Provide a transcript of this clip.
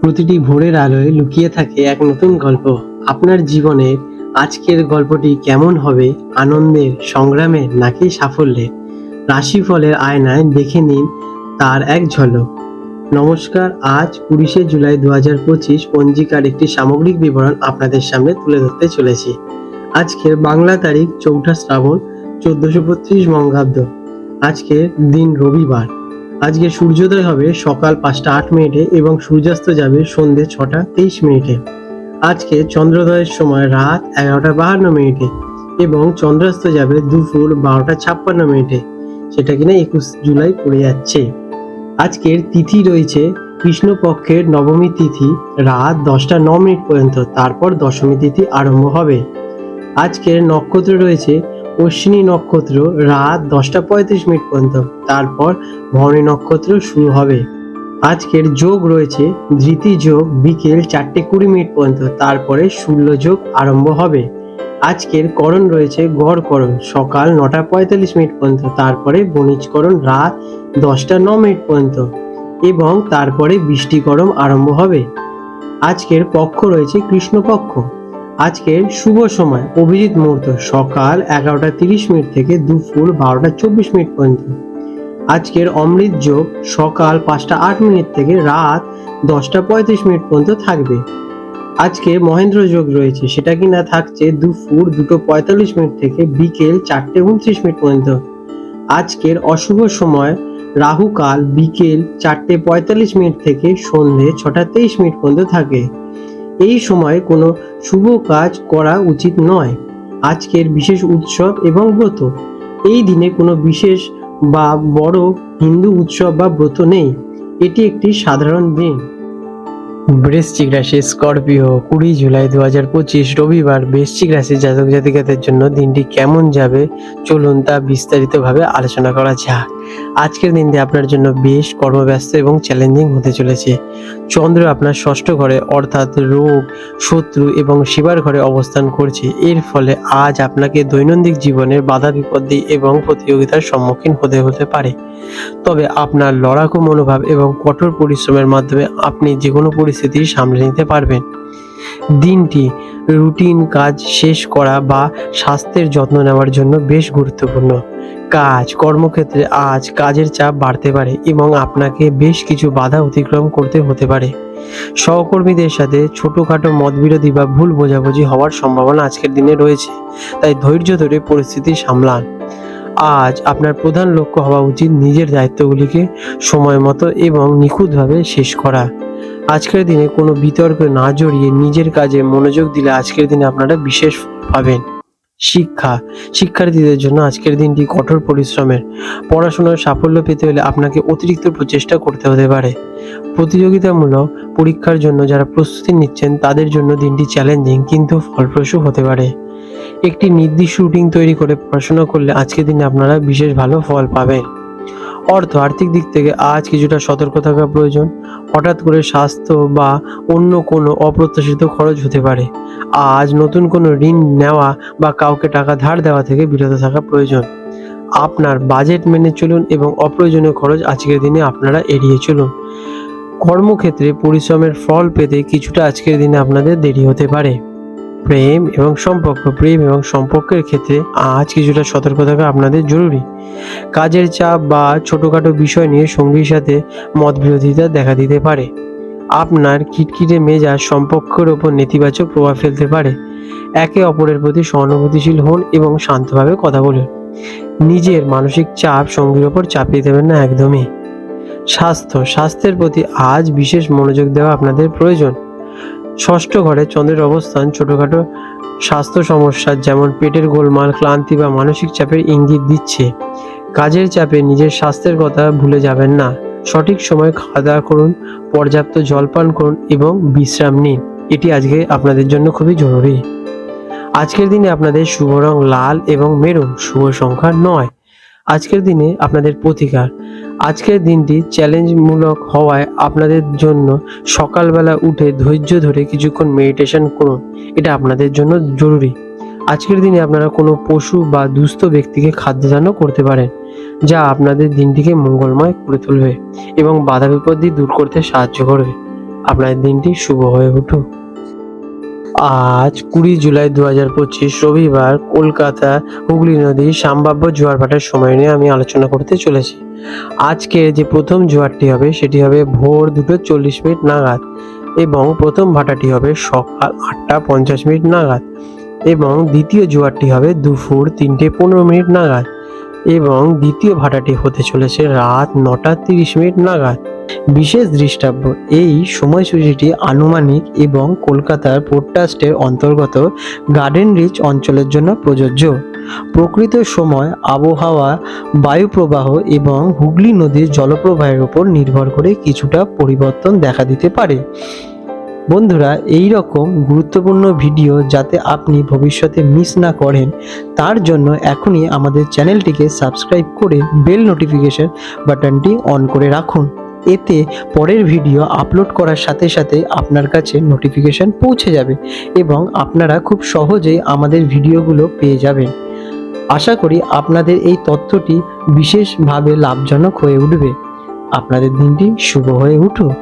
প্রতিটি ভোরের আলোয় লুকিয়ে থাকে এক নতুন গল্প। আপনার জীবনের আজকের গল্পটি কেমন হবে, আনন্দের সংগ্রামে নাকি সাফল্যের? রাশিফলের আয়নায় দেখে নিন তার এক ঝলক। নমস্কার, আজ কুড়িশে জুলাই দু হাজার পঁচিশ পঞ্জিকার একটি সামগ্রিক বিবরণ আপনাদের সামনে তুলে ধরতে চলেছি। আজকের বাংলা তারিখ চৌঠা শ্রাবণ চোদ্দশো বত্রিশ বঙ্গাব্দ। আজকের দিন রবিবার। আজকে সূর্যোদয় হবে সকাল পাঁচটা আট মিনিটে এবং সূর্যাস্ত যাবে সন্ধে ছটা তেইশ মিনিটে। আজকে চন্দ্রোদয়ের সময় রাত এগারোটা বাহান্ন মিনিটে এবং চন্দ্রাস্ত যাবে দুপুর বারোটা ছাপ্পান্ন মিনিটে। সেটা কিনা একুশ জুলাই পড়ে যাচ্ছে। আজকের তিথি রয়েছে কৃষ্ণপক্ষের নবমী তিথি রাত দশটা ন মিনিট পর্যন্ত, তারপর দশমী তিথি আরম্ভ হবে। আজকের নক্ষত্র রয়েছে অশ্বিনী নক্ষত্র রাত দশটা পঁয়ত্রিশ মিনিট পর্যন্ত। তারপর ভরণী নক্ষত্র শুরু হবে। আজকের যোগ রয়েছে, ধৃতি যোগ বিকেল চারটে কুড়ি মিনিট পর্যন্ত। তারপরে শূন্য যোগ আরম্ভ হবে। আজকের করণ রয়েছে গড় করণ, সকাল নটা পঁয়তাল্লিশ মিনিট পর্যন্ত। তারপরে বণিজকরণ রাত দশটা ন মিনিট পর্যন্ত। এবং তারপরে বৃষ্টিকরণ আরম্ভ হবে। আজকের পক্ষ রয়েছে কৃষ্ণপক্ষ। আজকের শুভ সময়, অভিজিৎ মুহূর্ত, সকাল এগারোটা তিরিশ মিনিট থেকে দুপুর বারোটা চব্বিশ মিনিট পর্যন্ত। আজকের অমৃত যোগ সকাল পাঁচটা আট মিনিট থেকে রাত দশটা পঁয়ত্রিশ মিনিট পর্যন্ত থাকবে। আজকে মহেন্দ্র যোগ রয়েছে, সেটা কিনা থাকছে দুপুর দুটো পঁয়তাল্লিশ মিনিট থেকে বিকেল চারটে উনত্রিশ মিনিট পর্যন্ত। আজকের অশুভ সময় রাহুকাল বিকেল চারটে পঁয়তাল্লিশ মিনিট থেকে সন্ধে ছটা তেইশ মিনিট পর্যন্ত থাকে। এই সময় কোনো শুভ কাজ করা উচিত নয়। আজকের বিশেষ উৎসব এবং ব্রত। এই দিনে কোনো বিশেষ বা বড় হিন্দু উৎসব বা ব্রত নেই। এটি একটি সাধারণ দিন। বৃশ্চিক রাশি স্করপিও কুড়ি জুলাই দু হাজার পঁচিশ রবিবার বৃশ্চিক রাশির জাতক জাতিকাদের জন্য দিনটি কেমন যাবে চলুন তা বিস্তারিতভাবে আলোচনা করা যাক। আজকের দিনটি আপনার জন্য বেশ কর্মব্যস্ত এবং চ্যালেঞ্জিং হতে চলেছে। চন্দ্র আপনার ষষ্ঠ ঘরে অর্থাৎ রোগ, শত্রু এবং শিবার ঘরে অবস্থান করছে। এর ফলে আজ আপনাকে দৈনন্দিন জীবনের বাধা, বিপত্তি এবং প্রতিযোগিতার সম্মুখীন হতে হতে পারে। তবে আপনার লড়াকু মনোভাব এবং কঠোর পরিশ্রমের মাধ্যমে আপনি যে কোনো পরিস্থিতি সামলে নিতে পারবেন। দিনটি রুটিন কাজ শেষ করা বা স্বাস্থ্যের যত্ন নেওয়ার জন্য বেশ গুরুত্বপূর্ণ। কাজ, কর্মক্ষেত্রে আজ কাজের চাপ বাড়তে পারে এবং আপনাকে বেশ কিছু বাধা অতিক্রম করতে হতে পারে। সহকর্মীদের সাথে ছোটোখাটো মতবিরোধী বা ভুল বোঝাবুঝি হওয়ার সম্ভাবনা আজকের দিনে রয়েছে, তাই ধৈর্য ধরে পরিস্থিতি সামলান। আজ আপনার প্রধান লক্ষ্য হওয়া উচিত নিজের দায়িত্বগুলিকে সময় মতো এবং নিখুঁতভাবে শেষ করা। আজকের দিনে কোনো বিতর্কে না জড়িয়ে নিজের কাজে মনোযোগ দিলে আজকের দিনে আপনারা বিশেষ পাবেন শিক্ষা, শিক্ষার্থীদের জন্য আজকের দিনটি কঠোর পরিশ্রমের। পড়াশোনার সাফল্য পেতে হলে আপনাকে অতিরিক্ত প্রচেষ্টা করতে হতে পারে। প্রতিযোগিতামূলক পরীক্ষার জন্য যারা প্রস্তুতি নিচ্ছেন, তাদের জন্য দিনটি চ্যালেঞ্জিং কিন্তু ফলপ্রসূ হতে পারে। একটি নির্দিষ্ট রুটিন তৈরি করে পড়াশোনা করলে আজকের দিনে আপনারা বিশেষ ভালো ফল পাবেন। অর্থ, আর্থিক দিক থেকে আজ কিছুটা সতর্ক থাকা প্রয়োজন। হঠাৎ করে স্বাস্থ্য বা অন্য কোনো অপ্রত্যাশিত খরচ হতে পারে। আজ নতুন কোনো ঋণ নেওয়া বা কাউকে টাকা ধার দেওয়া থেকে বিরত থাকা প্রয়োজন। আপনার বাজেট মেনে চলুন এবং অপ্রয়োজনীয় খরচ আজকের দিনে আপনারা এড়িয়ে চলুন। কর্মক্ষেত্রে পরিশ্রমের ফল পেতে কিছুটা আজকের দিনে আপনাদের দেরি হতে পারে। প্রেম এবং সম্পর্ক, প্রেম এবং সম্পর্কের ক্ষেত্রে আজ কিছুটা সতর্ক থাকা আপনাদের জরুরি। কাজের চাপ বা ছোটোখাটো বিষয় নিয়ে সঙ্গীর সাথে মতবিরোধিতা দেখা দিতে পারে। আপনার কিটকিটে মেজাজ সম্পর্কের ওপর নেতিবাচক প্রভাব ফেলতে পারে। একে অপরের প্রতি সহানুভূতিশীল হন এবং শান্তভাবে কথা বলুন। নিজের মানসিক চাপ সঙ্গীর ওপর চাপিয়ে দেবেন না একদমই। স্বাস্থ্য, স্বাস্থ্যের প্রতি আজ বিশেষ মনোযোগ দেওয়া আপনাদের প্রয়োজন। ষষ্ঠ ঘরে চন্দ্রের অবস্থান, ছোটখাটো স্বাস্থ্য সমস্যা, যেমন পেটের গোলমাল, ক্লান্তি বা মানসিক চাপের ইঙ্গিত দিচ্ছে। কাজের চাপে নিজের স্বাস্থ্যের কথা ভুলে যাবেন না। সঠিক সময় খাওয়া দাওয়া করুন, পর্যাপ্ত জল পান করুন এবং বিশ্রাম নিন। এটি আজকে আপনাদের জন্য খুবই জরুরি। আজকের দিনে আপনাদের শুভ রং লাল এবং মেরুন। শুভ সংখ্যা নয়। আজকের দিনে আপনাদের প্রতিকার। আজকের দিনটি চ্যালেঞ্জমূলক হওয়ায় আপনাদের জন্য সকালবেলা উঠে ধৈর্য ধরে কিছুক্ষণ মেডিটেশন করুন। এটা আপনাদের জন্য জরুরি। আজকের দিনে আপনারা কোনো পশু বা দুস্থ ব্যক্তিকে খাদ্যদানও করতে পারেন, যা আপনাদের দিনটিকে মঙ্গলময় করে তুলবে এবং বাধা বিপত্তি দূর করতে সাহায্য করবে। আপনাদের দিনটি শুভ হয়ে উঠুক। আজ কুড়ি জুলাই দু হাজার পঁচিশ রবিবার কলকাতা হুগলি নদীর সম্ভাব্য জোয়ার ভাটার সময় নিয়ে আমি আলোচনা করতে চলেছি। আজকে যে প্রথম জোয়ারটি হবে, সেটি হবে ভোর দুটো চল্লিশ মিনিট নাগাদ এবং প্রথম ভাটাটি হবে সকাল আটটা পঞ্চাশ মিনিট নাগাদ এবং দ্বিতীয় জোয়ারটি হবে দুপুর তিনটে পনেরো মিনিট নাগাদ এবং দ্বিতীয় ভাটাটি হতে চলেছে রাত নটা তিরিশ মিনিট নাগাদ। বিশেষ দৃষ্টাব্য, এই সময়সূচিটি আনুমানিক এবং কলকাতার পোর্ট ট্রাস্টের অন্তর্গত গার্ডেন রিচ অঞ্চলের জন্য প্রযোজ্য। প্রকৃত সময়, আবহাওয়া, বায়ুপ্রবাহ এবং হুগলি নদীর জলপ্রবাহের উপর নির্ভর করে কিছুটা পরিবর্তন দেখা দিতে পারে। বন্ধুরা, এই রকম গুরুত্বপূর্ণ ভিডিও যাতে আপনি ভবিষ্যতে মিস না করেন, তার জন্য এখনই আমাদের চ্যানেলটিকে সাবস্ক্রাইব করে বেল নোটিফিকেশন বাটনটি অন করে রাখুন। এতে পরের ভিডিও আপলোড করার সাথে সাথে আপনার কাছে নোটিফিকেশন পৌঁছে যাবে এবং আপনারা খুব সহজেই আমাদের ভিডিওগুলো পেয়ে যাবেন। আশা করি আপনাদের এই তথ্যটি বিশেষভাবে লাভজনক হয়ে উঠবে। আপনাদের দিনটি শুভ হয়ে উঠুক।